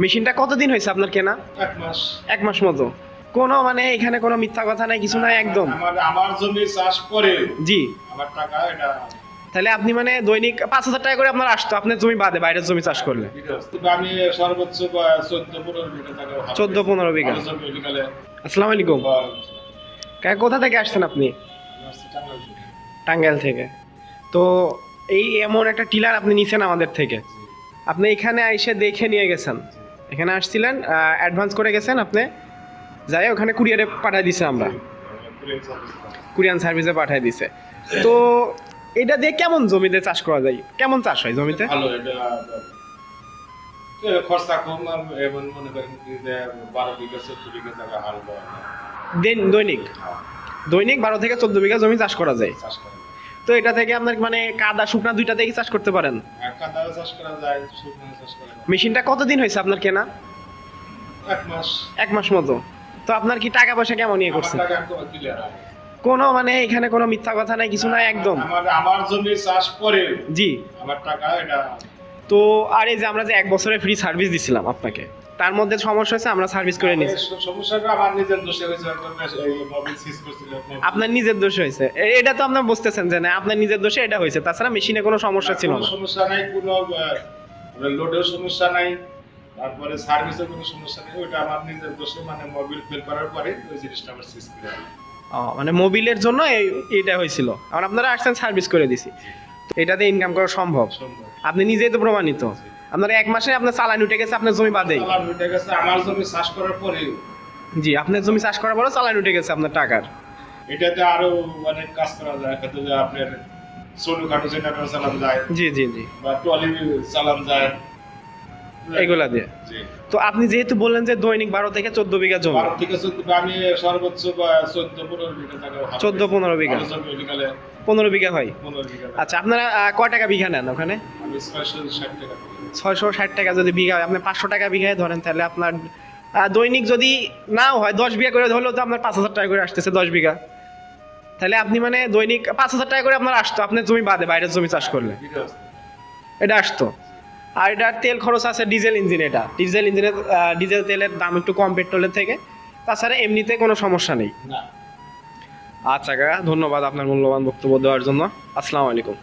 মেশিনটা কতদিন হয়েছে আপনার কেনা? এক মাস। এক মাস মতো। কোনো মানে এখানে কোনো মিথ্যা কথা নাই কিছু নাই একদম? আমার আমার জমি চাষ করে। জি। আমার টাকা এটা। তাহলে আপনি মানে দৈনিক পাঁচ হাজার টাকা করে আপনার আসতো আপনার জমি বাদে বাইরের জমি চাষ করলে। আমি সর্বোচ্চ চোদ্দ পনেরো বিঘা টাকা ভালো 14 15 বিঘা। ভালো জমি বিকালে আসসালামু আলাইকুম। কোথা থেকে আসছেন আপনি? টাঙ্গাইল থেকে। তো এই এমন একটা টিলার আপনি নিছেন আমাদের থেকে। আপনি এখানে এসে দেখে নিয়ে গেছেন। এখানে আসছিলেন অ্যাডভান্স করে গেছেন আপনি। যাই ওখানে কুরিয়ারে পাঠিয়ে দিছে আমরা। কুরিয়ান সার্ভিসে পাঠিয়ে দিছে। তো এটা দিয়ে কেমন জমিতে চাষ করা যায়? কেমন চাষ হয় জমিতে? ভালো এটা খরচা কম আর এমন মনে করেন যে বারো বিঘা চোদ্দ বিঘা জায়গা হাল দৈনিক? দৈনিক বারো থেকে চোদ্দ বিঘা জমি চাষ করা যায়? চাষ করা যায়। তো এটা থেকে আপনার মানে কাদা শুকনা দুইটা থেকে চাষ করতে পারেন? কাদাও চাষ করা যায় শুকনো চাষ করা যায়। মেশিনটা কতদিন হয়েছে আপনার কেনা? এক মাস। এক মাস মতো। তো আপনার কি টাকা পয়সা কেমন ইয়ে করছে? হয়। কোনো মানে এখানে কোনো মিথ্যা কথা নাই কিছু নাই একদম। আমার জমি চাষ করে জি। আমার টাকা এটা। তো আর এই যে আমরা যে এক বছরের ফ্রি সার্ভিস দিছিলাম আপনাকে তার মধ্যে সমস্যা হয়েছে আমরা সার্ভিস করে নিয়েছি। সমস্যাটা আমার নিজের দোষে হয়েছে মোবাইল সিজ করছিল আপনার নিজের দোষে হয়েছে। এটা তো আপনার বুঝতেছেন যে না আপনার নিজের দোষে এটা হয়েছে। তাছাড়া মেশিনে কোনো সমস্যা ছিল না। সমস্যা নাই কোনো লোডের সমস্যা নাই তারপরে সার্ভিসের কোনো সমস্যা নেই ওইটা আমার নিজের দোষে মানে মোবাইল ফেল করার পরে ওই জিনিসটা আমার সিজ করে মানে মোবিলের জন্য এই- এটা হয়েছিল। আর আপনারা আসছেন সার্ভিস করে দিছি। এটাতে ইনকাম করা সম্ভব? আপনি নিজেই তো প্রমাণিত। আপনার এক মাসে আপনার চালান উঠে গেছে আপনার জমি বাদে উঠে গেছে আমার জমি চাষ করার পরে জি আপনার জমি চাষ করার পরে চালান উঠে গেছে আপনার টাকার। এটাতে আরও অনেক কাজ করা যায় কত যে আপনার সোনু কাটু জেনারেটর চালান যায় জি জি জি। বা ট্রলি চালান যায় এগুলা দিয়ে। তো আপনি যেহেতু বললেন যে দৈনিক বারো থেকে চোদ্দ বিঘা জমি। বারো থেকে চোদ্দ আমি সর্বোচ্চ চোদ্দ পনেরো বিঘা টাকা ভালো- 14 15 বিঘা। ভালো জমি বিকালে পনেরো বিঘা হয়? আচ্ছা আপনারা কয় টাকা বিঘা নেন ওখানে? ছয়শো ষাট টাকা করি। ছয়শো ষাট টাকা যদি বিঘা হয় আপনি পাঁচশো টাকা বিঘায় ধরেন তাহলে আপনার দৈনিক যদি নাও হয় দশ বিঘা করে ধরলেও তো আপনার পাঁচ হাজার টাকা করে আসতেছে দশ বিঘা। তাহলে আপনি মানে দৈনিক পাঁচ হাজার টাকা করে আপনার আসতো। আপনার জমি বাদে বাইরের জমি চাষ করলে এটা আসতো। আর এটার তেল খরচ আছে ডিজেল ইঞ্জিন এটা। ডিজেল ইঞ্জিনের ডিজেল তেলের দাম একটু কম পেট্রোলের থেকে। তাছাড়া এমনিতে কোনো সমস্যা নেই। আচ্ছা কাকা ধন্যবাদ আপনার মূল্যবান বক্তব্য দেওয়ার জন্য। আসসালামু আলাইকুম।